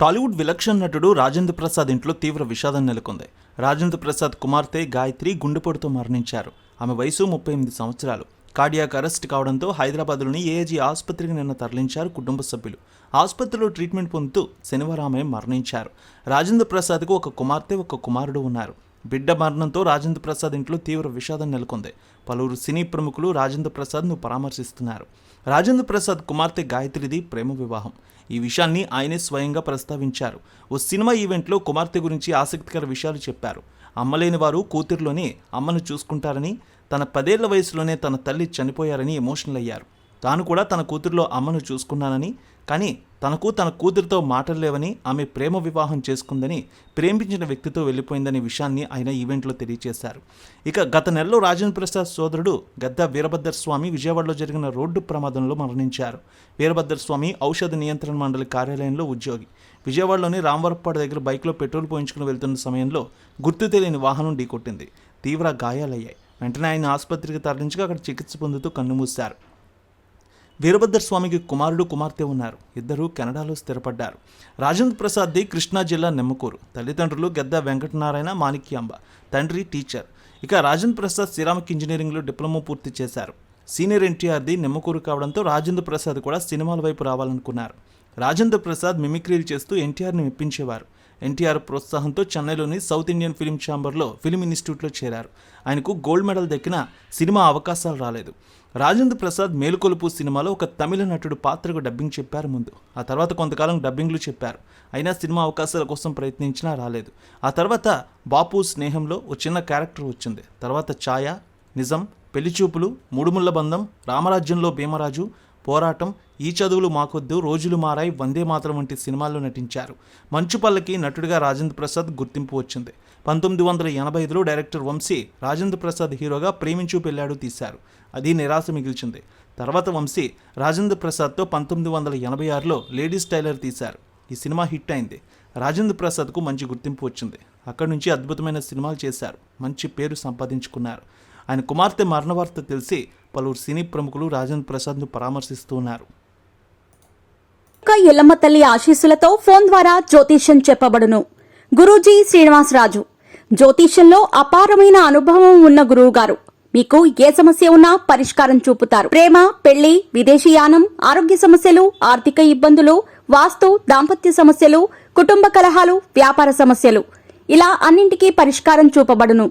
టాలీవుడ్ విలక్షణ నటుడు రాజేంద్ర ప్రసాద్ ఇంట్లో తీవ్ర విషాదం నెలకొంది. రాజేంద్ర ప్రసాద్ కుమార్తె గాయత్రి గుండెపోటుతో మరణించారు. ఆమె వయసు ముప్పై ఎనిమిది సంవత్సరాలు. కార్డియాక్ అరెస్ట్ కావడంతో హైదరాబాద్లోని ఏఏజీ ఆసుపత్రికి నిన్న తరలించారు కుటుంబ సభ్యులు. ఆసుపత్రిలో ట్రీట్మెంట్ పొందుతూ శనివారం ఆమె మరణించారు. రాజేంద్ర ప్రసాద్కు ఒక కుమార్తె ఒక కుమారుడు ఉన్నారు. బిడ్డ మరణంతో రాజేంద్ర ప్రసాద్ ఇంట్లో తీవ్ర విషాదం నెలకొంది. పలువురు సినీ ప్రముఖులు రాజేంద్ర ప్రసాద్ను పరామర్శిస్తున్నారు. రాజేంద్ర ప్రసాద్ కుమార్తె గాయత్రిది ప్రేమ వివాహం. ఈ విషయాన్ని ఆయనే స్వయంగా ప్రస్తావించారు. ఓ సినిమా ఈవెంట్లో కుమార్తె గురించి ఆసక్తికర విషయాలు చెప్పారు. అమ్మలేని వారు కూతురులోనే అమ్మను చూసుకుంటారని తన పదేళ్ళ వయసులోనే తన తల్లి చనిపోయారని ఎమోషనల్ అయ్యారు తాను కూడా తన కూతురులో అమ్మను చూసుకున్నానని కానీ తనకు తన కూతురితో మాటలు లేవని ఆమె ప్రేమ వివాహం చేసుకుందని ప్రేమించిన వ్యక్తితో వెళ్ళిపోయిందనే విషయాన్ని ఆయన ఈవెంట్లో తెలియజేశారు. ఇక గత నెలలో రాజేంద్ర ప్రసాద్ సోదరుడు గద్దా వీరభద్ర స్వామి విజయవాడలో జరిగిన రోడ్డు ప్రమాదంలో మరణించారు. వీరభద్ర స్వామి ఔషధ నియంత్రణ మండలి కార్యాలయంలో ఉద్యోగి. విజయవాడలోని రామవరపాడు దగ్గర బైక్లో పెట్రోల్ పోయించుకుని వెళ్తున్న సమయంలో గుర్తు తెలియని వాహనం ఢీకొట్టింది. తీవ్ర గాయాలయ్యాయి. వెంటనే ఆయన ఆసుపత్రికి తరలించగా అక్కడ చికిత్స పొందుతూ కన్నుమూశారు వీరభద్ర స్వామికి కుమారుడు కుమార్తె ఉన్నారు. ఇద్దరూ కెనడాలో స్థిరపడ్డారు. రాజేంద్ర ప్రసాద్ది కృష్ణా జిల్లా నెమ్మకూరు. తల్లిదండ్రులు గద్ద వెంకటనారాయణ మాణిక్యాంబ. తండ్రి టీచర్. ఇక రాజేంద్ర ప్రసాద్ సిరామిక్ ఇంజనీరింగ్లో డిప్లొమా పూర్తి చేశారు. సీనియర్ ఎన్టీఆర్ది నిమ్మకూరు కావడంతో రాజేంద్ర ప్రసాద్ కూడా సినిమాల వైపు రావాలనుకున్నారు. రాజేంద్ర ప్రసాద్ మిమిక్రీలు చేస్తూ ఎన్టీఆర్ని మెప్పించేవారు. ఎన్టీఆర్ ప్రోత్సాహంతో చెన్నైలోని సౌత్ ఇండియన్ ఫిలిం ఛాంబర్లో ఫిలిం ఇన్స్టిట్యూట్లో చేరారు. ఆయనకు గోల్డ్ మెడల్ దక్కిన సినిమా అవకాశాలు రాలేదు. రాజేంద్ర ప్రసాద్ మేలుకొలుపు సినిమాలో ఒక తమిళ నటుడు పాత్రకు డబ్బింగ్ చెప్పారు ముందు. ఆ తర్వాత కొంతకాలం డబ్బింగ్లు చెప్పారు. అయినా సినిమా అవకాశాల కోసం ప్రయత్నించినా రాలేదు. ఆ తర్వాత బాపు స్నేహంలో ఓ చిన్న క్యారెక్టర్ వచ్చింది. తర్వాత ఛాయ నిజం పెళ్ళిచూపులు మూడుముళ్ళ బంధం రామరాజ్యంలో భీమరాజు పోరాటం ఈ చదువులు మాకొద్దు రోజులు మారాయి వందే మాతరం వంటి సినిమాల్లో నటించారు. మంచు పల్లకి నటుడిగా రాజేంద్ర ప్రసాద్ గుర్తింపు వచ్చింది. పంతొమ్మిది వందల ఎనభై ఐదులో డైరెక్టర్ వంశీ రాజేంద్ర ప్రసాద్ హీరోగా ప్రేమించు పెళ్ళాడు తీశారు. అది నిరాశ మిగిల్చింది. తర్వాత వంశీ రాజేంద్ర ప్రసాద్తో పంతొమ్మిది వందల ఎనభై ఆరులో లేడీస్ టైలర్ తీశారు. ఈ సినిమా హిట్ అయింది. రాజేంద్ర ప్రసాద్కు మంచి గుర్తింపు వచ్చింది. అక్కడి నుంచి అద్భుతమైన సినిమాలు చేశారు. మంచి పేరు సంపాదించుకున్నారు. ఆయన కుమార్తె మరణవార్త తెలిసి పలువురు సినీ ప్రముఖులు రాజేంద్ర ప్రసాద్ను పరామర్శిస్తూ ఎల్లమ్మ తల్లి ఆశీస్సులతో ఫోన్ ద్వారా జ్యోతిష్యం చెప్పబడును. గురూజీ శ్రీనివాసరాజు. జ్యోతిష్యంలో అపారమైన అనుభవం ఉన్న గురువు గారు మీకు ఏ సమస్య ఉన్నా పరిష్కారం చూపుతారు. ప్రేమ పెళ్ళి విదేశీయానం ఆరోగ్య సమస్యలు ఆర్థిక ఇబ్బందులు వాస్తు దాంపత్య సమస్యలు కుటుంబ కలహాలు వ్యాపార సమస్యలు. ఇలా అన్నింటికీ పరిష్కారం చూపబడును.